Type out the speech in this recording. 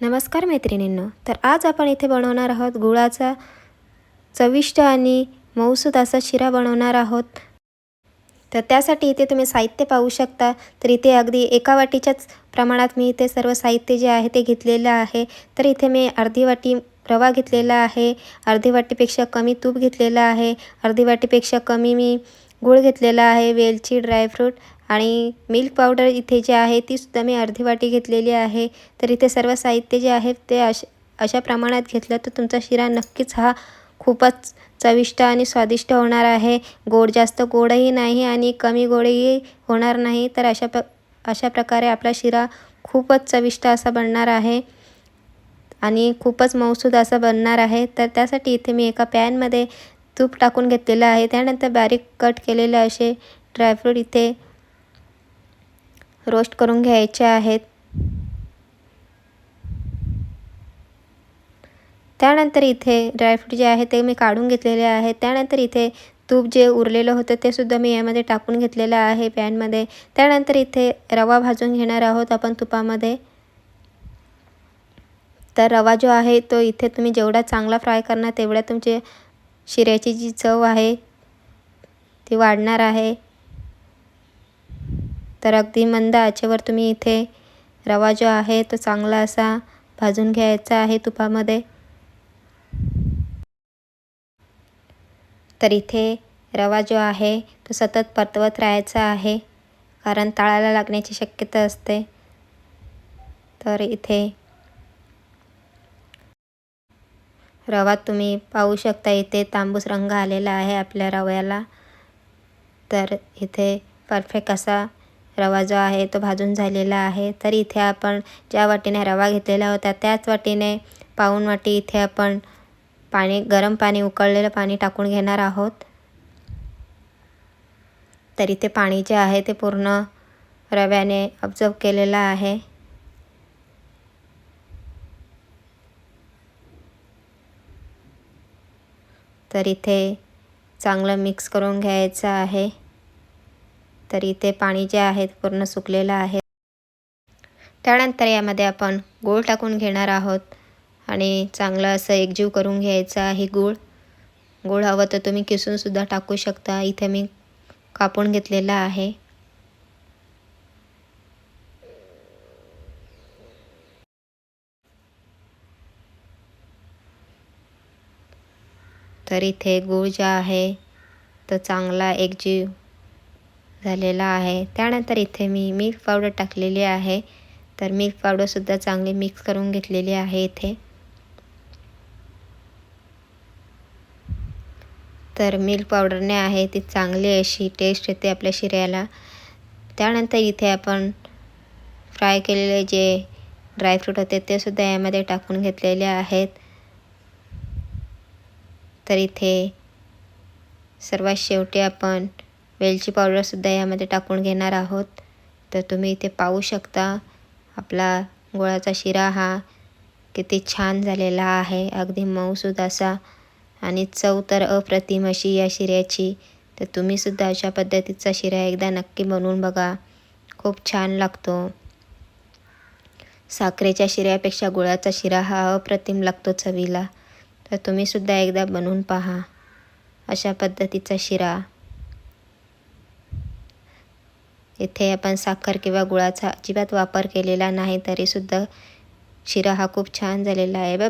नमस्कार मैत्रिणींनो तर आज आपण इथे बनवणार आहोत गुळाचा चविष्ट आणि मऊसूद असा शिरा बनवणार आहोत. तर त्यासाठी इथे तुम्ही साहित्य पाहू शकता. तर इथे अगदी एका वाटीच्याच प्रमाणात मी इथे सर्व साहित्य जे आहे ते घेतलेलं आहे. तर इथे मी अर्धी वाटी रवा घेतलेला आहे. अर्धी वाटीपेक्षा कमी तूप घेतलेलं आहे. अर्धी वाटीपेक्षा कमी मी गूळ घेतलेला आहे. वेलची ड्रायफ्रूट आणि मिल्क पावडर इथे जे आहे तीसुद्धा मी अर्धी वाटी घेतलेली आहे. तर इथे सर्व साहित्य जे आहे ते अश अशा प्रमाणात घेतलं तर तुमचा शिरा नक्कीच हा खूपच चविष्ट आणि स्वादिष्ट होणार आहे. गोड जास्त गोडही नाही आणि कमी गोडही होणार नाही. तर अशा प अशा प्रकारे आपला शिरा खूपच चविष्ट असा बनणार आहे आणि खूपच मऊसूद असा बनणार आहे. तर त्यासाठी इथे मी एका पॅनमध्ये तूप टाकून घेतलेलं आहे. त्यानंतर बारीक कट केलेले असे ड्रायफ्रूट इथे रोस्ट करून घ्यायचे आहेत. त्यानंतर इथे ड्रायफ्रूट जे आहे ते मी काढून घेतलेले आहे त्यानंतर इथे तूप जे उरलेलं होतं ते सुद्धा मी यामध्ये टाकून घेतलेलं आहे पॅनमध्ये त्यानंतर इथे रवा भाजून घेणार आहोत आपण तुपामध्ये. तर रवा जो आहे तो इथे तुम्ही जेवढा चांगला फ्राय करणार तेवढ्या तुमचे शिऱ्याची जी चव आहे ती वाढणार आहे. तर अगदी मंद आचेवर तुम्ही इथे रवा जो आहे तो चांगला असा भाजून घ्यायचा आहे तुपामध्ये. तर इथे रवा जो आहे तो सतत परतवत राहायचा आहे कारण तळाला लागण्याची शक्यता असते. तर इथे रवा तुम्ही पाहू शकता इथे तांबूस रंग आलेला आहे आपल्या रव्याला. तर इथे परफेक्ट असा रवा जो आहे तो भाजून झालेला आहे. तर इथे आपण ज्या वाटीने रवा घेतलेला होता त्याच वाटीने पाऊण वाटी इथे आपण पाणी गरम पाणी उकळलेलं पाणी टाकून घेणार आहोत. तर इथे पाणी जे आहे ते पूर्ण रव्याने ऑब्झर्व केलेलं आहे. तर इथे चांगलं मिक्स करून घ्यायचं आहे. तर इथे पाणी जे आहे पूर्ण सुकलेलं आहे. त्यानंतर यामध्ये आपण गूळ टाकून घेणार आहोत आणि चांगलं असं एकजीव करून घ्यायचं आहे गूळ. गूळ हवं तर तुम्ही किसूनसुद्धा टाकू शकता. इथे मी कापून घेतलेला आहे. तर इथे गूळ जे आहे तो चांगला एकजीव झालेला आहे. त्यानंतर इथे मी मिल्क पावडर टाकलेली आहे. तर मिल्क पावडरसुद्धा चांगली मिक्स करून घेतलेली आहे इथे. तर मिल्क पावडरने आहे ती चांगली अशी टेस्ट येते आपल्या शिऱ्याला. त्यानंतर इथे आपण फ्राय केलेले जे ड्रायफ्रूट होते ते सुद्धा यामध्ये टाकून घेतलेले आहेत. तर इथे सर्वात शेवटी आपण वेलची पावडरसुद्धा यामध्ये टाकून घेणार आहोत. तर तुम्ही इथे पाहू शकता आपला गुळाचा शिरा हा किती छान झालेला आहे. अगदी मऊसूद असा आणि चव तर अप्रतिम अशी या शिऱ्याची. तर तुम्हीसुद्धा अशा पद्धतीचा शिरा एकदा नक्की बनवून बघा. खूप छान लागतो. साखरेच्या शिऱ्यापेक्षा गुळाचा शिरा हा अप्रतिम लागतो चवीला. तर तुम्हीसुद्धा एकदा बनवून पहा अशा पद्धतीचा शिरा. इथे आपण साखर किंवा गुळाचा अजिबात वापर केलेला नाही तरीसुद्धा शिरा हा खूप छान झालेला आहे. बा